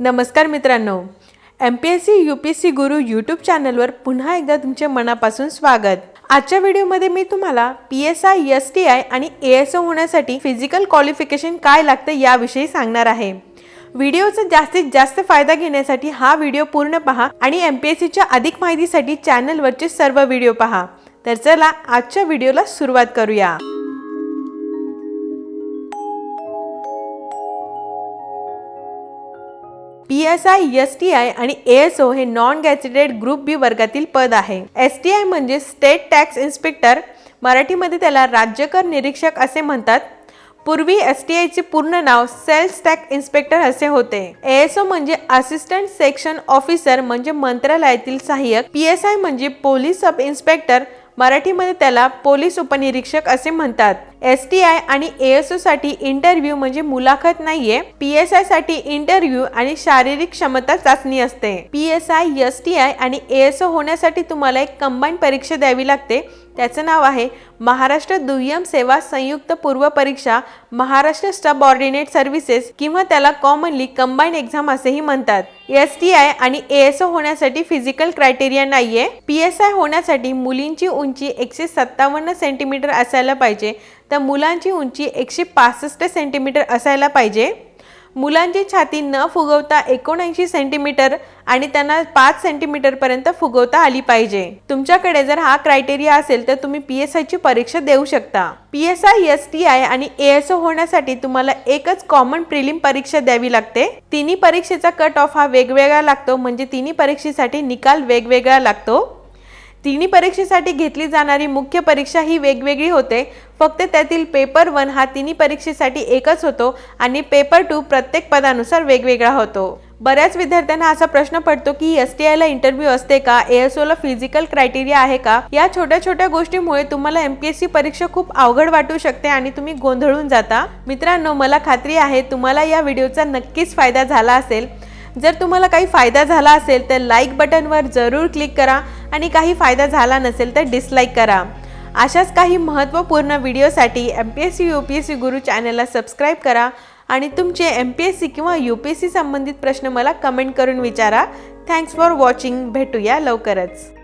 नमस्कार मित्रांनो. M P S C U P S C Guru YouTube चॅनलवर पुन्हा एकदा तुमचे मनापासून स्वागत. आजच्या व्हिडिओमध्ये मी तुम्हाला P S I S T I आणि ए एस ओ होण्यासाठी फिजिकल क्वालिफिकेशन काय लागतं याविषयी सांगणार आहे. व्हिडिओचा जास्तीत जास्त फायदा घेण्यासाठी हा व्हिडिओ पूर्ण पहा आणि एम पी एस सीच्या अधिक माहितीसाठी चॅनलवरचे सर्व व्हिडिओ पहा. तर चला आजच्या व्हिडिओला सुरुवात करूया. P S I S T I आणि ए एस ओ हे नॉन गॅझेटेड ग्रुप बी वर्गातील पद आहे. एस टी आय म्हणजे स्टेट टॅक्स इन्स्पेक्टर मराठीमध्ये त्याला राज्यकर निरीक्षक असे म्हणतात. पूर्वी एस टी आयचे पूर्ण नाव सेल्स टॅक्स इन्स्पेक्टर असे होते. ए एस ओ म्हणजे असिस्टंट सेक्शन ऑफिसर म्हणजे मंत्रालयातील सहाय्यक. पी एस आय म्हणजे पोलीस सब इन्स्पेक्टर मराठीमध्ये त्याला पोलीस उपनिरीक्षक असे म्हणतात. एस टी आय आणि ए एस ओ साठी इंटरव्ह्यू म्हणजे मुलाखत नाहीये. पी एस आयसाठी इंटरव्ह्यू आणि शारीरिक क्षमता चाचणी असते. P S I S T I आणि एएसओ एस ओ होण्यासाठी तुम्हाला एक कंबाईन परीक्षा द्यावी लागते. त्याचं नाव आहे महाराष्ट्र दुय्यम सेवा संयुक्त पूर्व परीक्षा महाराष्ट्र सब ऑर्डिनेट सर्व्हिसेस किंवा त्याला कॉमनली कंबाईन एक्झाम असेही म्हणतात. एस टी आय आणि ए एस ओ होण्यासाठी फिजिकल क्रायटेरिया नाहीये. पी एस आय होण्यासाठी मुलींची उंची एकशे सत्तावन्न सेंटीमीटर असायला पाहिजे. तर मुलांची उंची एकशे पासष्ट सेंटीमीटर असायला पाहिजे. मुलांची छाती न फुगवता एकोणऐंशी सेंटीमीटर आणि त्यांना पाच सेंटीमीटरपर्यंत फुगवता आली पाहिजे. तुमच्याकडे जर हा क्रायटेरिया असेल तर तुम्ही पी एस आयची परीक्षा देऊ शकता. P S I S T I आणि ए एस ओ होण्यासाठी तुम्हाला एकच कॉमन प्रिलिम परीक्षा द्यावी लागते. तिन्ही परीक्षेचा कट ऑफ हा वेगवेगळा लागतो म्हणजे तिन्ही परीक्षेसाठी निकाल वेगवेगळा लागतो. तिन्ही परीक्षेसाठी घेतली जाणारी मुख्य परीक्षा ही वेगवेगळी होते. फक्त त्यातील पेपर वन हा तिन्ही परीक्षेसाठी एकच होतो आणि पेपर टू प्रत्येक पदानुसार वेगवेगळा होतो. बऱ्याच विद्यार्थ्यांना असा प्रश्न पडतो की एस टी आयला इंटरव्ह्यू असते का? ए एस ओला फिजिकल क्रायटेरिया आहे का? या छोट्या छोट्या गोष्टीमुळे तुम्हाला एम पी एस सी परीक्षा खूप अवघड वाटू शकते आणि तुम्ही गोंधळून जाता. मित्रांनो मला खात्री आहे तुम्हाला या व्हिडिओचा नक्कीच फायदा झाला असेल. जर तुम्हाला काही फायदा झाला असेल तर लाईक बटनवर जरूर क्लिक करा. आणि काही फायदा झाला नसेल तर डिसलाईक करा. अशाच काही महत्त्वपूर्ण व्हिडिओसाठी M P S C U P S C Guru चॅनलला सबस्क्राईब करा आणि तुमचे एम पी एस सी किंवा यू पी एस सी संबंधित प्रश्न मला कमेंट करून विचारा. थँक्स फॉर वॉचिंग भेटूया लवकरच.